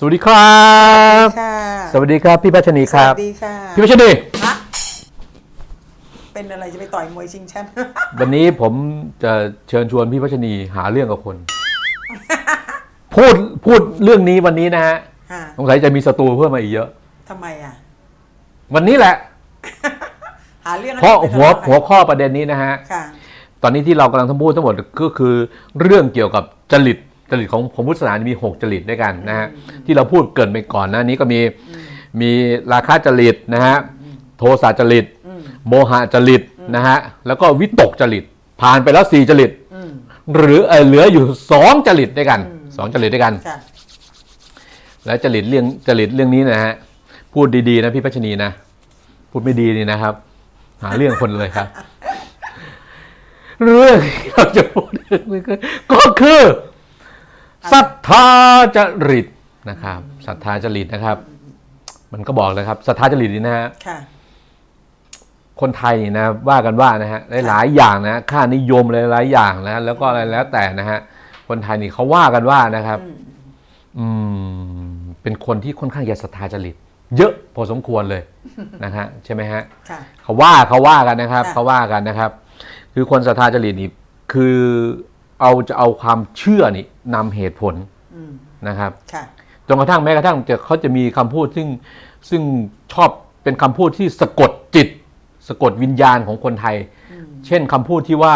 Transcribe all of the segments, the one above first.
สวัสดีครับ ค่ะสวัสดีครับพี่พัชนีสครับวัสดีค่ะพี่พัชนีฮะเป็นอะไรจะไปต่อยมวยชิงแชมป์ วันนี้ผมจะเชิญชวนพี่พัชนีหาเรื่องกับคน พูดพูดเรื่องนี้วันนี้นะฮะฮะสงสัยจะมีศัตรูเพิ่มมาอีกเยอะ ทำไมอะ วันนี้แหละ หาเรื่องเพราะให้หัวไปทะเลาะกันหัวข้อประเด็นนี้นะฮะ ค่ะ ตอนนี้ที่เรากำลังทั้งพูดทั้งหมดก็คือเรื่องเกี่ยวกับจริต จริตของของพุทธศาสนามี 6 จริตด้วยกันนะฮะที่เราพูดเกรินไปก่อนหนะนี้ก็มีมีราคะจริตนะฮะโทสะจริตอืมโมหะจริตนะฮะแล้วก็วิตกจริต ผ่านไปแล้ว4จริตอืมหรือเอ่อเหลืออยู่2จริตด้วยกัน2จริตด้วยกันค่ะและจริตเรื่องจริตเรื่องนี้นะฮะพูดดีๆนะพี่พัชนีนะพูดไม่ดีนี่นะครับ หาเรื่องคนเลยครับ เรื่องที่เราจะพูดเรื่องนี้ก็คือ ศรัทธาจริตนะครับศรัทธาจริตนะครับ มันก็บอกเลยครับศรัทธาจริตนี่นะฮะค่ะ คนไทยนี่นะว่ากันว่านะฮะหลายๆอย่างนะค่านิยมหลายๆอย่างนะแล้วก็อะไรแล้วแต่นะฮะคนไทยนี่เขาว่ากันว่านะครับ อืมอืมเป็นคนที่ค่อนข้างจะศรัทธาจริต เยอะพอสมควรเลยนะฮะใช่ไหมฮะค่ะเขาว่าเขาว่ากันนะครับค่ะเขาว่ากันนะครับ คือคนศรัทธาจริตนี่คือ เอาจะเอาความเชื่อนี่นำเหตุผลอืมนะครับค่ะ จนกระทั่งแม้กระทั่งจะเขาจะมีคำพูดซึ่งซึ่งชอบเป็นคำพูดที่สะกดจิต สะกดวิญญาณของคนไทย อืม เช่นคำพูดที่ว่า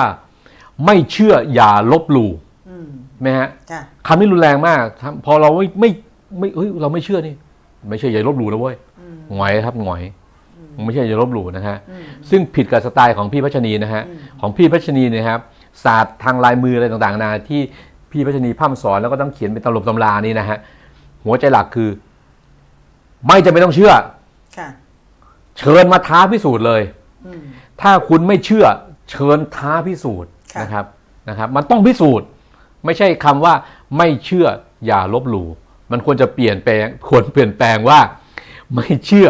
ไม่เชื่ออย่าลบหลู่อืมไหมฮะ ค่ะ คำนี้รุนแรงมากทำพอเราไม่ไม่ไม่เฮ้ยเราไม่เชื่อนี่ ไม่เชื่ออย่าลบหลู่นะเว้ยอืม หงอยครับหงอย ไม่ใช่อย่าลบหลู่นะฮะ อืม ซึ่งผิดกับสไตล์ของพี่พัชนีนะฮะอืมของพี่พัชนีเนยครับ ศาสตร์ทางลายมืออะไรต่างๆนานาที่พี่พัชนีพร่ำสอนแล้วก็ต้องเขียนเป็นตำรบตำรานี่นะฮะหัวใจหลักคือ ไม่จะไม่ต้องเชื่อค่ะเชิญมาท้าพิสูจน์เลยอืมถ้าคุณไม่เชื่อเชิญท้าพิสูจน์ค่ะนะครับนะครับ มันต้องพิสูจน์ ไม่ใช่คำว่าไม่เชื่ออย่าลบหลู่มันควรจะเปลี่ยนแปลงควรเปลี่ยนแปลงว่า ไม่เชื่อ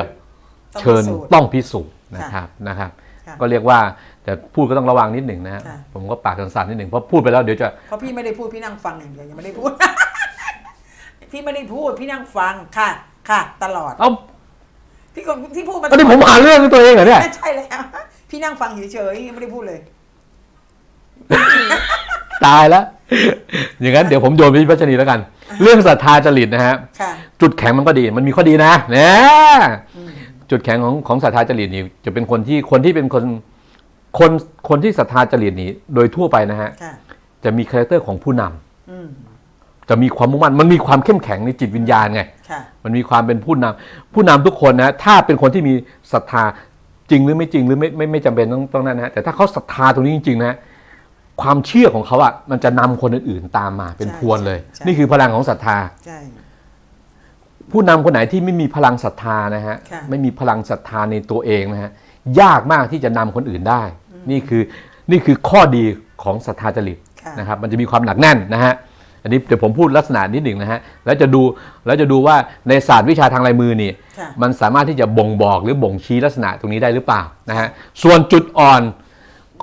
ต้องเชิญพิสูจน์ต้องพิสูจน์นะครับนะครับค่ะก็เรียกว่า แต่พูดก็ต้องระวังนิดหนึ่งนะฮะค่ะ ผมก็ปากสั่นๆนิดหนึ่งเพราะพูดไปแล้วเดี๋ยวจะเพราะพี่ไม่ได้พูดพี่นั่งฟังอย่างเดียวยังไม่ได้พูด พี่ไม่ได้พูดพี่นั่งฟังค่ะ ค่ะ ตลอด เอ้าพี่คนที่พูดมาตอนนี้ผมหาเรื่องด้วยตัวเองเหรอเนี่ย ใช่แล้วพี่นั่งฟังเฉยๆยังไม่ได้พูดเลย ตายแล้ว อย่างนั้นเดี๋ยวผมโยนไปที่พัชนีแล้วกัน เรื่องศรัทธาจริตนะฮะ ค่ะ จุดแข็งมันก็ดี มันมีข้อดีนะเนี่ยอืมจุดแข็งของของศรัทธาจริตนี่จะเป็นคนที่คนที่เป็นคน คนคนที่ศรัทธาจริตนี่โดยทั่วไปนะฮะ ค่ะ จะมีคาแรคเตอร์ของผู้นำอืม จะมีความมุ่งมั่นมันมีความเข้มแข็งในจิตวิญญาณไง ค่ะ มันมีความเป็นผู้นำผู้นำทุกคนนะ ถ้าเป็นคนที่มีศรัทธาจริงหรือไม่จริงหรือไม่ไม่ไม่จำเป็นต้องต้องนั่นนะฮะแต่ถ้าเขาศรัทธาตรงนี้จริงๆนะความเชื่อของเขาอะมันจะนำคนอื่นๆตามมาเป็นใช่พวนเลยใช่ นี่คือพลังของศรัทธา ใช่ ผู้นำคนไหนที่ไม่มีพลังศรัทธานะฮะค่ะ ไม่มีพลังศรัทธาในตัวเองนะฮะยากมากที่จะนำคนอื่นได้ นี่คือนี่คือข้อดีของศรัทธาจริตค่ะนะครับมันจะมีความหนักแน่นนะฮะอันนี้เดี๋ยวผมพูดลักษณะนิดหนึ่งนะฮะแล้วจะดูแล้วจะดูว่าในศาสตร์วิชาทางลายมือนี่ค่ะมันสามารถที่จะบ่งบอกหรือบ่งชี้ลักษณะตรงนี้ได้หรือเปล่านะฮะส่วนจุดอ่อน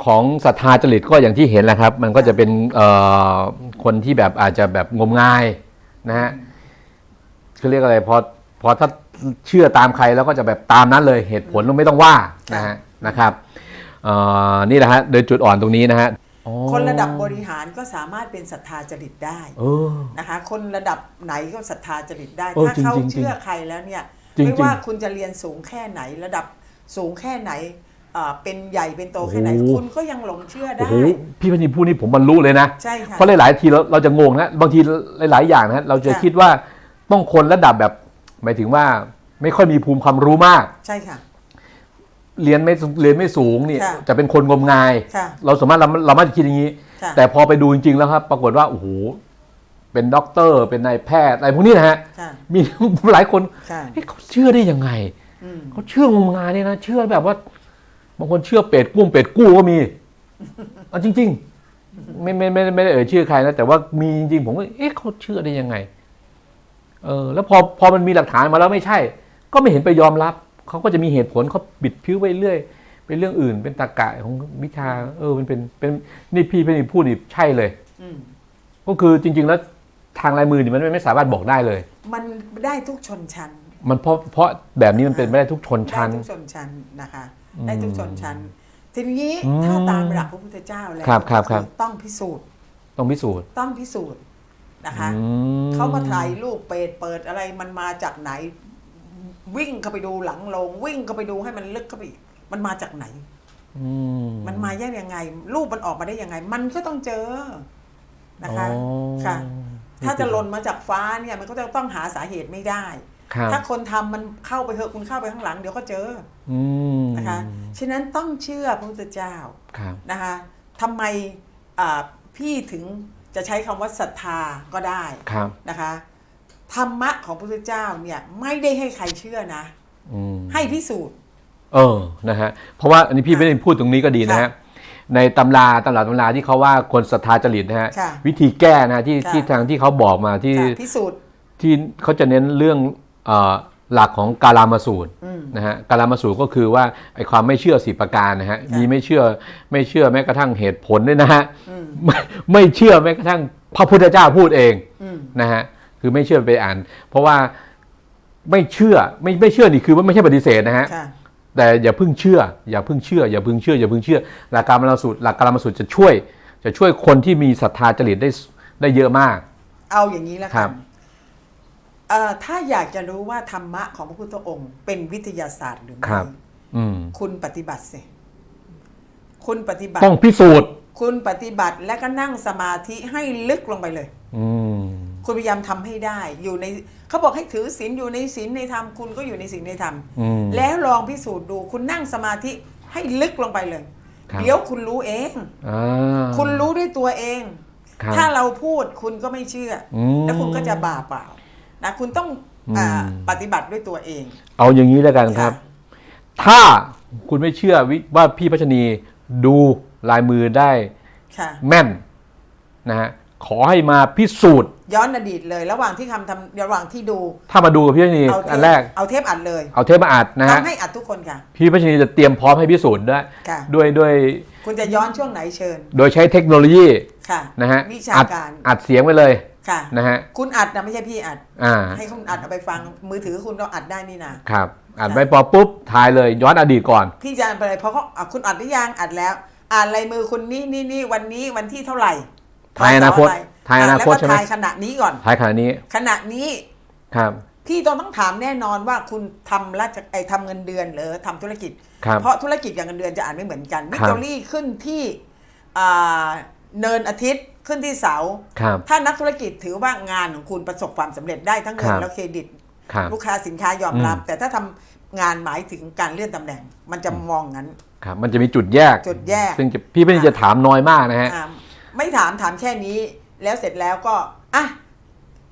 ของศรัทธาจริตก็อย่างที่เห็นแหละครับ มันก็จะเป็นเอ่อคนที่แบบอาจจะแบบงมงายนะฮะเขาเรียกอะไรพอพอถ้าเชื่อตามใครแล้วก็จะแบบตามนั้นเลยเหตุผลเราไม่ต้องว่านะฮะนะครับเอ่อนี่แหละฮะโดยจุดอ่อนตรงนี้นะฮะอ๋อคนระดับบริหารก็สามารถเป็นศรัทธาจริตได้เออ นะคะ คนระดับไหนก็ศรัทธาจริตได้ เออถ้าเขาจริงๆเชื่อใครแล้วเนี่ยจริงๆ ไม่ว่าคุณจะเรียนสูงแค่ไหน ระดับสูงแค่ไหนอ่าเป็นใหญ่เป็นโตแค่ไหนโอ้โหคุณก็ยังหลงเชื่อโอ้ได้ โหพี่พันธีพูดนี่ผมบรรลุเลยนะ ใช่ค่ะ เพราะหลาย ๆ ทีเราเราจะงงนะบางทีหลาย ๆ อย่างนะเราจะค่ะ คิดว่าต้องคนระดับแบบ หมายถึงว่าไม่ค่อยมีภูมิความรู้มาก ใช่ค่ะ เรียนไม่เรียนไม่สูงนี่ค่ะจะเป็นคนงมงาย ค่ะเราสามารถเราเราไม่คิดอย่างนี้ ค่ะ แต่พอไปดูจริง ๆ แล้วครับ ปรากฏว่าโอ้โหเป็นด็อกเตอร์ เป็นนายแพทย์อะไรพวกนี้นะฮะค่ะ มี หลายคนค่ะ เฮ้ยเขาเชื่อได้ยังไงอืม เขาเชื่องมงายเนี่ยนะเชื่อแบบว่าบางคนเชื่อเป็ดกุ้งเป็ดกู้ก็มีเอาจริง ๆ ไม่ไม่ไม่ไม่ได้เอ่ยชื่อใครนะแต่ว่ามีจริงๆผมก็เอ๊ะเขาเชื่อได้ยังไง เออ แล้วพอพอมันมีหลักฐานมาแล้วไม่ใช่ ก็ไม่เห็นไปยอมรับ เขาก็จะมีเหตุผลเขาบิดพิ้วไปเรื่อยเป็นเรื่องอื่น เป็นตรรกะของวิชา เออมันเป็นเป็นนี่พี่พี่พูดนี่ใช่เลยอืมก็คือจริง ๆ แล้วทางลายมือนี่มันไม่ไม่สามารถบอกได้เลย มันได้ทุกชนชั้น มันเพราะเพราะแบบนี้มันเป็นไม่ได้ทุกชนได้ชั้นทุกชนชั้นนะคะได้ทุกชนชั้นทีนี้อืมถ้าตามหลักพระพุทธเจ้าแล้วครับครับครับต้องพิสูจน์ ต้องพิสูจน์ ต้องพิสูจน์นะคะอืเขามาถ่ายรูปเปิดเปิดอะไรมันมาจากไหน วิ่งเข้าไปดูหลังโรงวิ่งเข้าไปดูให้มันลึกเข้าไปอีกมันมาจากไหน อืมมันมาแยกยังไง รูปมันออกมาได้ยังไง มันก็ต้องเจอนะคะอ๋อค่ะ ถ้าจะหล่นมาจากฟ้าเนี่ยมันก็จะต้องหาสาเหตุไม่ได้ ครับถ้าคนทำมันเข้าไปเถอะคุณเข้าไปข้างหลังเดี๋ยวก็เจออืมนะคะ ฉะนั้นต้องเชื่อพระพุทธเจ้า ครับ นะคะทำไมอ่าพี่ถึงจะใช้คำว่าศรัทธาก็ได้ครับ นะคะ ธรรมะของพระพุทธเจ้าเนี่ยไม่ได้ให้ใครเชื่อนะอืมให้พิสูจน์ เออนะฮะเพราะว่าอันนี้พี่ไม่ได้พูดตรงนี้ก็ดีนะฮะในตำราตำราตำราที่เขาว่าคนศรัทธาจริตนะฮะค่ะวิธีแก้นะฮะที่ค่ะ ที่ทางที่เขาบอกมาที่ค่ะพิสูจน์ ที่เขาจะเน้นเรื่องเอ่อหลักของการามาสูตร อืม นะฮะการามาสูตรก็คือว่าไอ้ความไม่เชื่อสิบประการนะฮะค่ะมีไม่เชื่อไม่เชื่อแม้กระทั่งเหตุผลด้วยนะฮะอืม ไม่ไม่เชื่อแม้กระทั่งพระพุทธเจ้าพูดเองอืม นะฮะ คือไม่เชื่อไปอ่าน เพราะว่าไม่เชื่อไม่ไม่เชื่อนี่คือว่าไม่ใช่ปฏิเสธนะฮะค่ะ แต่อย่าเพิ่งเชื่อ อย่าเพิ่งเชื่อ อย่าเพิ่งเชื่อ อย่าเพิ่งเชื่อ หลักการมรสูตรหลักการมรสูตรจะช่วย จะช่วยคนที่มีศรัทธาจริตได้ได้เยอะมาก เอาอย่างนี้แล้วครักับนเอ่อถ้าอยากจะรู้ว่าธรรมะของพระพุทธองค์ เป็นวิทยาศาสตร์หรือคไม่รับ อืม คุณปฏิบัติสิ คุณปฏิบัติ ต้องพิสูจน์ คุณปฏิบัติและก็นั่งสมาธิให้ลึกลงไปเลย อืม คุณพยายามทำให้ได้อยู่ในเขาบอกให้ถือศีลอยู่ในศีลในธรรมคุณก็อยู่ในศีลในธรรมอืมแล้วลองพิสูจน์ดูคุณนั่งสมาธิให้ลึกลงไปเลยครับเดี๋ยวคุณรู้เองอ่าคุณรู้ด้วยตัวเองครับถ้าเราพูดคุณก็ไม่เชื่ออมแล้วคุณก็จะบาปเปล่านะคุณต้องอืมอ่าปฏิบัติด้วยตัวเอง เอาอย่างนี้แล้วกันครับค่ะถ้าคุณไม่เชื่อวิว่าพี่พัชนีดูลายมือได้ค่ะแม่นนะฮะ ขอให้มาพิสูจน์ ย้อนอดีตเลย ระหว่างที่คำทำระหว่างที่ดู ถ้ามาดูกับพี่พัชนีเอาเทอัปนแรก เอาเทปอัดเลยเอาเทปมาอัดนะฮะต้องให้อัดทุกคนค่ะ พี่พัชนีจะเตรียมพร้อมให้พิสูจน์ด้วยค่ะ ด้วยด้วยคุณจะย้อนช่วงไหนเชิญโดยใช้เทคโนโลยีค่ะนะฮะวิชาอัดการอัดเสียงไปเลยค่ะนะฮะคุณอัดนะไม่ใช่พี่อัด อ่าให้คุณอัดเอาไปฟังมือถือคุณก็อัดได้นี่นะครับอัดไปพอปุ๊บถ่ายเลยย้อนอดีตก่อนพี่จะไปเลยเพราะเขาอะคุณอัดหรือยังอัดแล้ว อ่านลายมือคุณนี่นี่นี่วันนี้วันที่เท่าไหร่ ถ่ายอนาคตพศะไรถ่ายอนาคตแล้วใช่ไหมก็ถ่ายขณะนี้ก่อนถ่ายขณะนี้ ขณะนี้ครับพี่ต้องต้องถามแน่นอนว่าคุณทำราชไอทำเงินเดือนหรือทำธุรกิจครับเพราะธุรกิจกับเงินเดือนจะอ่านไม่เหมือนกันวิกตอรี่ขึ้นที่อ่าเนินอาทิตย์ขึ้นที่เสาร์ครับถ้านักธุรกิจถือว่างานของคุณประสบความสำเร็จได้ทั้งเงิคนรับและเครดิตครับลูกค้าสินค้ายอมรับอืมแต่ถ้าทำงานหมายถึงการเลื่อนตำแหน่ง มันจะมองงั้นครับมันจะมีจุดแยกจุดแยก ซึ่งจะพี่ไม่ได้จะถามน้อยมากนะฮะอ่า ไม่ถามถามแค่นี้ แล้วเสร็จแล้วก็อะ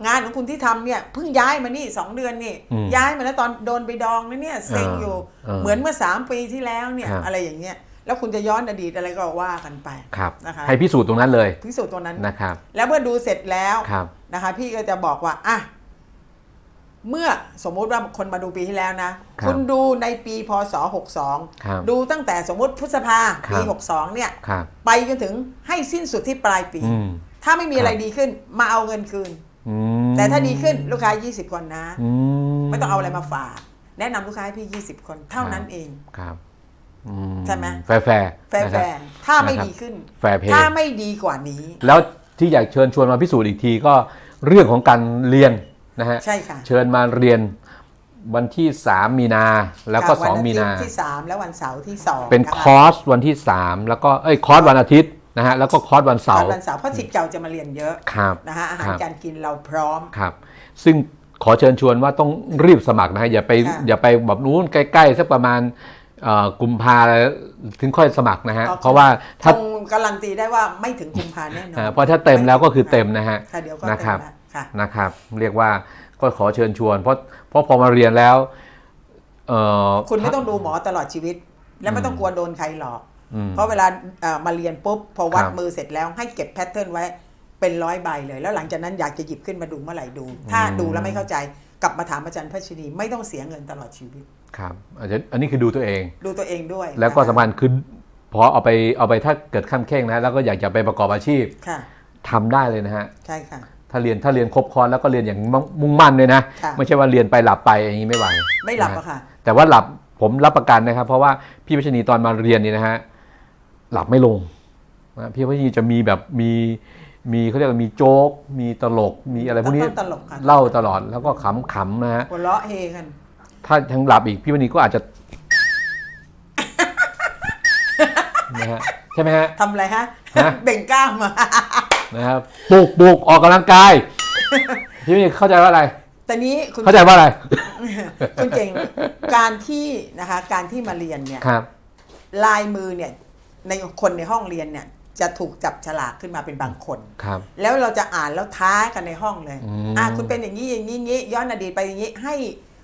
งานของคุณที่ทำเนี่ยเพิ่งย้ายมานี่สองเดือนนี่อืมย้ายมาแล้วตอนโดนไปดองนะเนี่ยเซ็งอยู่อ่าเหมือนเมื่อสามปีที่แล้วเนี่ยครับอะไรอย่างเงี้ยแล้วคุณจะย้อนอดีตอะไรก็ว่ากันไปครับนะคะให้พิสูจน์ตรงนั้นเลย พิสูจน์ตรงนั้นนะครับ แล้วเมื่อดูเสร็จแล้วครับนะคะ พี่ก็จะบอกว่าอะ เมื่อสมมุติว่าคนมาดูปีที่แล้วนะครับณดูในปีพศครับ62 ดูตั้งแต่สมมุติพฤษภาครับปี 62 เนี่ยครับไปจนถึงให้สิ้นสุดที่ปลายปีอืมถ้าไม่มีอะไรครับดีขึ้นมาเอาเงินคืนอืมแต่ถ้าดีขึ้นลูกค้า 20 คนนะอืไม่ต้องเอาอะไรมาฝาก แนะนำลูกค้าให้พี่ 20 คนเท่านั้นเองครับอืใช่ไหมแฟร์แฟร์แฟร์นะแฟครับร์ถ้าไม่นะครับดีขึ้นแฟร์เพย์ถ้าไม่ดีกว่านี้ แล้วที่อยากเชิญชวนมาพิสูจน์อีกทีก็เรื่องของการเรียน นะฮะใช่ค่ะเชิญมาเรียนวันที่ 3 มีนาแล้วก็ค่ะ2มีนาวันอทิตย์ที่ 3 และวันเสาร์ที่ 2 เป็นคอร์สวันที่ 3 แล้วก็เอ้ยคอร์สวันอาทิตย์นะฮะแล้วก็คอร์สวันเสาร์วันเสาร์เพราะสิทธิ์เก่าจะมาเรียนเยอะครับนะฮะอาหารครับการกินเราพร้อมครับ ซึ่งขอเชิญชวนว่าต้องรีบสมัครนะฮะอย่าไปค่ะอย่าไปแบบนู้นใกล้ๆสักประมาณเอ่อกุมภาถึงค่อยสมัครนะฮะโอเคเพราะว่าคถ้างการันตีได้ว่าไม่ถึงกุมภาแน่นอนอ่าเพราะถ้าเต็มแล้วก็คือเต็มนะฮะค่ะเดี๋ยวก็นะเต็ครับมแล้วค่ะ นะครับ เรียกว่าก็ขอเชิญชวน เพราะเพราะพอมาเรียนแล้วเอ่อคุณไม่ต้องดูหมอตลอดชีวิต และไม่ต้องกลัวโดนใครหลอกอืมเพราะเวลาเอ่อมาเรียนปุ๊บพอวัดครับมือเสร็จแล้วให้เก็บแพทเทิร์นไว้เป็นร้อยใบเลย แล้วหลังจากนั้นอยากจะหยิบขึ้นมาดูเมื่อไหร่ดู ถ้าอืมดูแล้วไม่เข้าใจกลับมาถามอาจารย์พัชนีไม่ต้องเสียเงินตลอดชีวิตครับอาจจะอันนี้คือดูตัวเอง ดูตัวเองด้วย แล้วก็นะคะสำคัญคือพอเอาไปเอาไปถ้าเกิดข้ามเข่งนะแล้วก็อยากจะไปประกอบอาชีพค่ะทำได้เลยนะฮะใช่ค่ะ ถ้าเรียนถ้าเรียนครบคอร์สแล้วก็เรียนอย่างมุ่งมั่นเลยนะค่ะ ไม่ใช่ว่าเรียนไปหลับไปอย่างนี้ไม่ไหวไม่หลับนฮอะค่ะ แต่ว่าหลับผมรับประกันนะครับ เพราะว่าพี่พัชนีตอนมาเรียนนี่นะฮะหลับไม่ลงนะพี่พัชนีจะมีแบบมีมีเขาเรียกว่ามีโจ๊ก มีตลกมีอะไรพวกนี้ต้องตลกค่ะ เล่าตลอดแล้วก็ขำๆนะฮะ หัวเราะเฮกัน ถ้าทั้งหลับอีกพี่พัชนีก็อาจจะ นะฮะใช่ไหมฮะ ทำอะไรฮะ ฮะ เบ่งกล้ามมา นะครับปลุกปลุกออกกำลังกายพี่พัชนีเข้าใจว่าอะไร แต่นี้คุณเข้าใจว่าอะไร คุณเก่งการที่นะคะการที่มาเรียนเนี่ยครับ ลายมือเนี่ยในคนในห้องเรียนเนี่ยจะถูกจับฉลากขึ้นมาเป็นบางคนครับ แล้วเราจะอ่านแล้วท้ากันในห้องเลยอืมอะคุณเป็นอย่างนี้อย่างนี้อย่างนี้ย้อนอดีตไปอย่างนี้ให้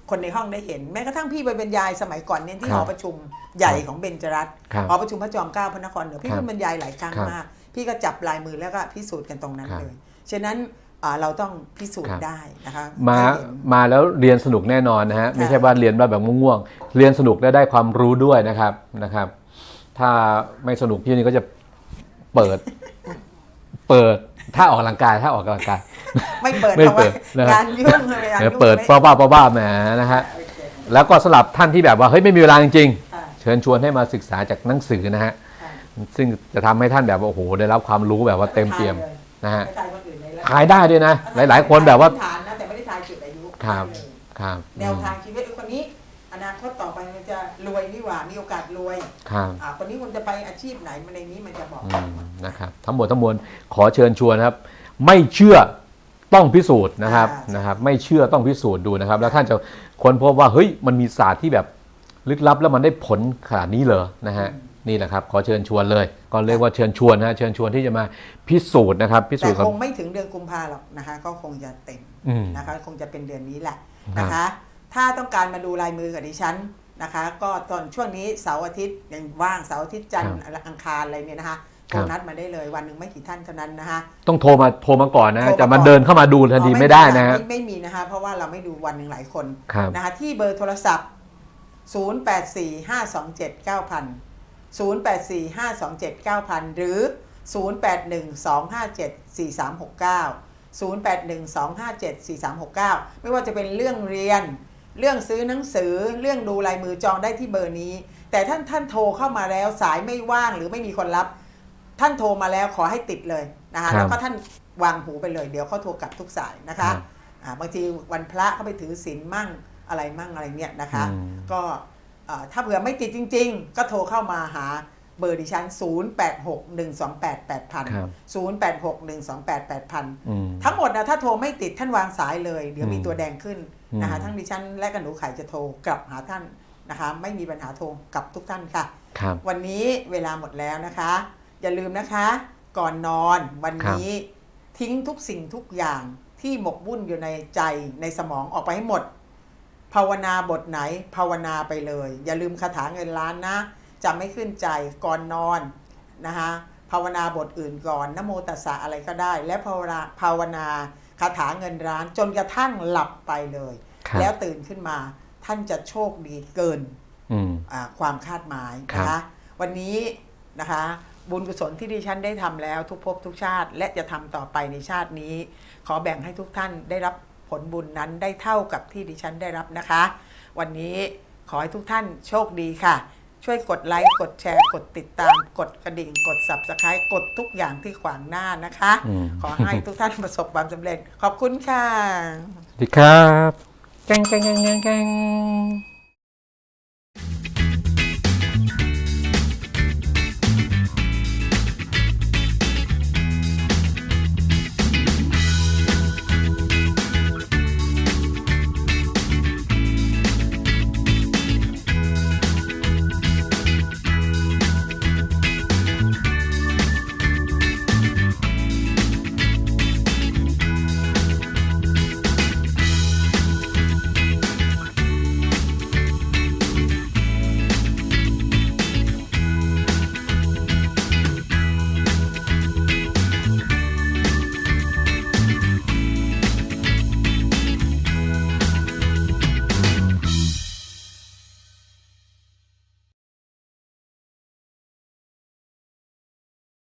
คนในห้องได้เห็น แม้กระทั่งพี่ไปบรรยายสมัยก่อนเนี่ยที่ครัหบอประชุมใหญ่ของเบญจรัตน์ครับหอประชุมพระจอมเกล้าพระนครเหนือพี่ครับก็บรรยายหลายครั้งครับมาก พี่ก็จับลายมือแล้วก็พิสูจน์กันตรงนั้นครับเลย ฉะนั้นอ่าเราต้องพิสูจครัน์บได้นะคะมาให้เห็นมาแล้วเรียนสนุกแน่นอนนะฮะไม่ใช่ว่าเรียนแบบง่วงๆเรียนสนุกและได้ความรู้ด้วยนะครับนะครับ ถ้าไม่สนุกพี่นี่ก็จะเปิด เปิดถ้าออกกำลังกายถ้าออกกำลังกาย ไม่เปิดไม่เพราะเปิว่าดนะครับงานยุ่งเลยงานเดี๋ยวยุ่งเปิดไม่ป้าป้าป้าป้าแหมนะฮะโอเคแล้วก็สำหรับท่านที่แบบว่าเฮ้ยไม่มีเวลาจริงค่ะๆเชิญชวนให้มาศึกษาจากหนังสือนะฮะค่ะ ซึ่งจะทำให้ท่านแบบว่าโอ้โหได้รับความรู้แบบว่าเต็มเปี่ยมนะฮะไม่ทายคนอื่นเลยแล้วขายได้ด้วยนะ หลาย ๆ คนแบบว่าฐานนะแต่ไม่ได้ทายจุดอายุครับเลยครับแนวทางชีวิตคนนี้ อนาคตต่อไปมันจะรวยนี่หว่ามีโอกาสรวยครับอ่าคนนี้คุณจะไปอาชีพไหนมันในนี้มันจะบอกอืมนะครับ ทั้งหมดทั้งมวลขอเชิญชวนนะครับ ไม่เชื่อต้องพิสูจน์นะครับนะครับ ไม่เชื่อต้องพิสูจน์ดูนะครับ แล้วท่านจะค้นพบว่าเฮ้ยมันมีศาสตร์ที่แบบลึกลับแล้วมันได้ผลขนาดนี้เหรอนะฮะ นี่แหละครับขอเชิญชวนเลย ก็เรียกว่าเชิญชวนนะฮะเชิญชวนที่จะมาพิสูจน์นะครับพิสูแต่จน์กับ คงไม่ถึงเดือนกุมภาหรอกนะคะ ก็คงจะเต็มอืมนะคะ คงจะเป็นเดือนนี้แหละครับนะคะ ถ้าต้องการมาดูลายมือกับดิฉันนะคะ ก็ตอนช่วงนี้เสาร์อาทิตย์ยังว่างเสาร์อาทิตย์จันทร์อังคารอะไรเนี่ยนะคะโทรนัดมาได้เลยวันหนึ่งไม่กี่ท่านเท่านั้นนะคะ ต้องโทรมาโทรมาก่อนนะโทรมาจะมาก่อนเดินเข้ามาดูทันทีไม่ได้นะฮะไม่ไม่มีนะคะ เพราะว่าเราไม่ดูวันหนึ่งหลายคนครับ นะคะที่เบอร์โทรศัพท์ 0845279000 0845279000 หรือ 0812574369 0812574369 ไม่ว่าจะเป็นเรื่องเรียน เรื่องซื้อหนังสือ เรื่องดูลายมือจองได้ที่เบอร์นี้ แต่ท่านท่านโทรเข้ามาแล้วสายไม่ว่างหรือไม่มีคนรับ ท่านโทรมาแล้วขอให้ติดเลยนะคะครับแล้วก็ท่านวางหูไปเลย เดี๋ยวเขาโทรกลับทุกสายนะคะครับอ่าบางทีวันพระเขาไปถือศีลมั่งอะไรมั่งอะไรเนี่ยนะคะอืมก็เอ่อ ถ้าเผื่อไม่ติดจริง ๆ ก็โทรเข้ามาหาเบอร์ดิฉัน 0861288000ครับ0861288000อืมทั้งหมดนะถ้าโทรไม่ติดท่านวางสายเลย เดี๋ยวมีอืมตัวแดงขึ้นนะคะอืมทั้งดิฉันและกับหนูไข่จะโทรกลับหาท่านนะคะ ไม่มีปัญหาโทรกลับทุกท่านค่ะครับวันนี้เวลาหมดแล้วนะคะ อย่าลืมนะคะ ก่อนนอนวันนี้ทิ้งทุกสิ่งทุกอย่างที่หมกบุ่นอยู่ในใจในสมองออกไปให้หมด ภาวนาบทไหนภาวนาไปเลย อย่าลืมคาถาเงินล้านนะจะไม่ขึ้นใจก่อนนอนนะคะภาวนาบทอื่นก่อนนะโมตัสสะอะไรก็ได้ และภาวนาภาวนาคาถาเงินล้านจนกระทั่งหลับไปเลยครับแล้วตื่นขึ้นมาท่านจะโชคดีเกินอืมอ่าความคาดหมายนะครัคะบวันนี้นะคะบุญกุศลที่ดิฉันได้ทำแล้วทุกภพทุกชาติ และจะทำต่อไปในชาตินี้ ขอแบ่งให้ทุกท่านได้รับ ผลบุญนั้นได้เท่ากับที่ดิฉันได้รับนะคะ วันนี้ขอให้ทุกท่านโชคดีค่ะ ช่วยกดไลค์กดแชร์ กดติดตาม กดกระดิ่ง กด subscribe กดทุกอย่างที่ขวางหน้านะคะ อืม ขอให้ทุกท่านประสบความสำเร็จ ขอบคุณค่ะ สวัสดีครับ แกงแกงแกงแกงแกง